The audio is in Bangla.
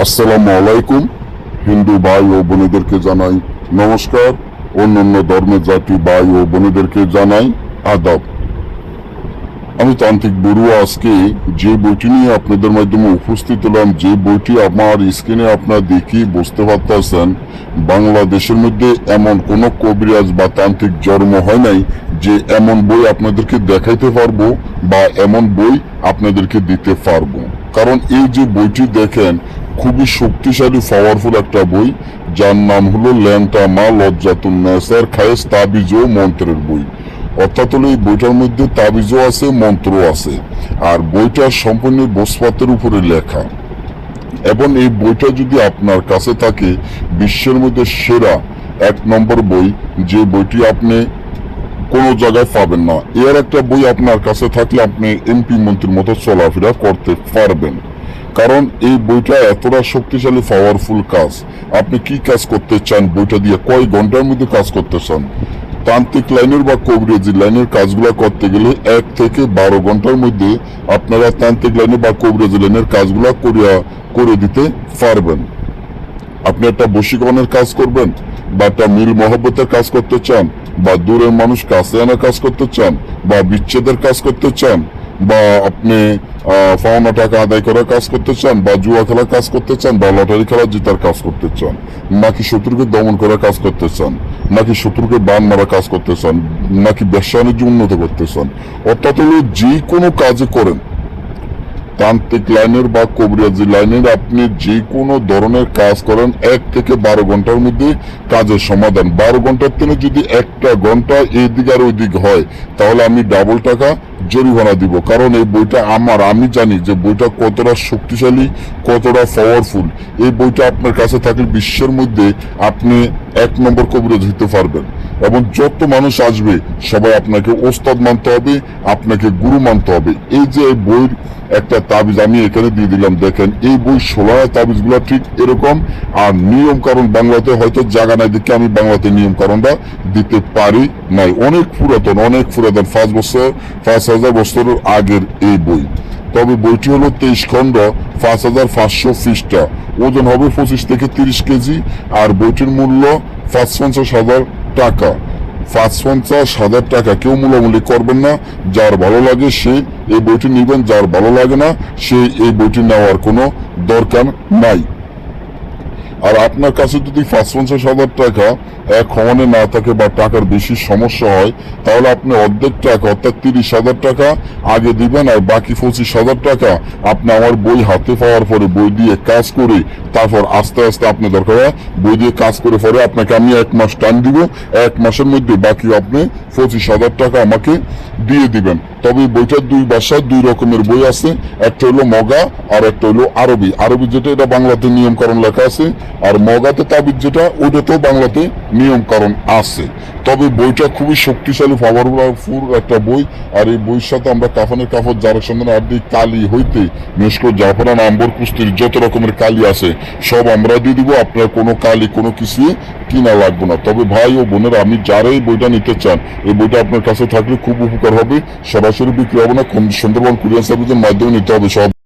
আসসালামু আলাইকুম। হিন্দু ভাই ও বোনেদেরকে জানাই নমস্কার। অন্যান্য ধর্মের জাতি ভাই ও বোনেদেরকে জানাই আদাব। আমি তান্ত্রিক বড়ুয়া আজকে যে বইটি নিয়ে আপনাদের মাধ্যমে উপস্থিত হলাম, যে বইটি আমার স্ক্রিনে আপনারা দেখি বুঝতে পারতেছেন, বাংলাদেশের মধ্যে এমন কোনো কবিরাজ বা তান্ত্রিক জন্ম হয় নাই যে এমন বই আপনাদেরকে দেখাইতে পারব বা এমন বই আপনাদেরকে দিতে পারব। কারণ এই যে বইটি দেখেন খুবই শক্তিশালী পাওয়ারফুল একটা বই, যার নাম হলো ল্যাংটা মা লজ্জাতুন নেসার খায়েস তাবিজ ও মন্ত্রের বই। অর্থাৎ হলো এই বইটার মধ্যে তাবিজও আছে মন্ত্র আছে। আর বইটা সম্পূর্ণ বসপাতের উপরে লেখা। এবং এই বইটা যদি আপনার কাছে থাকে, বিশ্বের মধ্যে সেরা এক নম্বর বই, যে বইটি আপনি কোনো জায়গায় পাবেন না। এর একটা বই আপনার কাছে থাকলে আপনি এমপি মন্ত্রীর মতো চলাফেরা করতে পারবেন। কারণ এই বইটা এতটা শক্তিশালী পাওয়ারফুল কাজ। আপনি কি কাজ করতে চান বইটা দিয়ে? কয় ঘণ্টার মধ্যে কাজ করতে চান? তান্ত্রিক লাইনের বা কবিরাজি লাইনের কাজগুলো করতে গেলে এক থেকে বারো ঘণ্টার মধ্যে আপনারা তান্ত্রিক লাইনে বা কবিরাজি লাইনের কাজগুলো করিয়া, করে দিতে পারবেন। আপনি একটা বশীকরণের কাজ করবেন, বা একটা মিল মহব্বতের কাজ করতে চান, বা দূরের মানুষ কাছে আনার কাজ করতে চান, বা বিচ্ছেদের কাজ করতে চান বা আপনি পাওনা টাকা আদায় করার কাজ করতে চান, বা জুয়া খেলার কাজ করতে চান, বা লটারি খেলা জেতার কাজ করতে চান, নাকি শত্রুকে দমন করার কাজ করতে চান, নাকি শত্রুকে বান মারা কাজ করতে চান, নাকি ব্যবসা বাণিজ্য উন্নত করতে চান, অর্থাৎ যে কোনো কাজে করেন তান্ত্রিক লাইনের বা কবিরাজি লাইনের আপনি যে কোনো ধরনের কাজ করেন, এক থেকে বারো ঘণ্টার মধ্যে কাজের সমাধান। বারো ঘণ্টার থেকে যদি একটা ঘণ্টা এই দিক আর ওই দিক হয়, তাহলে আমি ডাবল টাকা জরিমানা দিব। কারণ এই বইটা আমার, আমি জানি যে বইটা কতটা শক্তিশালী, কতটা পাওয়ারফুল এই বইটা আপনার কাছে থাকলে বিশ্বের মধ্যে আপনি এক নম্বর কবিরাজ হতে পারবেন। এবং যত মানুষ আসবে, সবাই আপনাকে ওস্তাদ মানতে হবে, আপনাকে গুরু মানতে হবে। এই যে বইয়ের একটা তাবিজ, আমি এখানে দিয়ে দিলাম, দেখেন, এই বই ষোলো তাবিজগুলো ঠিক এরকম, আর নিয়ম কারণ বাংলাতে হয়তো জায়গা নাই দেখে আমি বাংলাতে নিয়ম কারণটা দিতে পারি নাই। অনেক পুরাতন অনেক পুরাতন, পাঁচ বছর, পাঁচ হাজার বছরের আগের এই বই। তবে বইটি হলো তেইশ খণ্ড, পাঁচ হাজার পাঁচশো পৃষ্ঠা। ওজন হবে পঁচিশ থেকে তিরিশ কেজি, আর বইটির মূল্য পাঁচ পঞ্চাশ হাজার টাকা। পাঁচ পঞ্চাশ হাজার টাকা কেউ মূলামূলি করবেন না। যার ভালো লাগে সে এই বইটি নেবেন, যার ভালো লাগে না সে এই বইটি নেওয়ার কোনো দরকার নাই। আর আপনার কাছে যদি পঞ্চাশ হাজার টাকা সমানে না থাকে বা টাকার বেশি সমস্যা হয়, তাহলে আপনি অর্ধেক টাকা, অর্থাৎ তিরিশ হাজার টাকা আগে দিবেন আর বাকি পঁচিশ হাজার টাকা আপনি আমার বই হাতে পাওয়ার পরে বই দিয়ে কাজ করে তারপর আস্তে আস্তে আপনি দরকার বই দিয়ে কাজ করে পরে আপনাকে আমি এক মাস টাইম দিব, এক মাসের মধ্যে বাকি আপনি পঁচিশ হাজার টাকা আমাকে দিয়ে দিবেন। তবে বইটার দুই ভাষায় দুই রকমের বই আছে, একটা হলো মগা আর একটা হলো আরবি। আরবি যেটা, এটা বাংলাতে নিয়মকরণ লেখা আছে আর মগাতে তাবিজ যেটা, ওটাতেও বাংলাতে নিয়মকরণ আছে। তবে বইটা খুবই শক্তিশালী পাওয়ারফুল একটা বই। আর এই বইয়ের সাথে আমরা কাফনের কাপড় যার সন্ধান আদি কালি হইতে মেশকো জাফরান, আম্বর কুস্তির যত রকমের কালি আছে, সব আমরা দিয়ে দিব। আপনার কোনো কালি, কোনো কিছু কিনা লাগবে না। তবে ভাই ও বোনেরা আমি যারাই বইটা নিতে চান, এই বইটা আপনার কাছে থাকলে খুব উপকার হবে। সরাসরি বিক্রি হবে না সুন্দরবন কুরিয়ার সার্ভিসের মাধ্যমে নিতে হবে সব।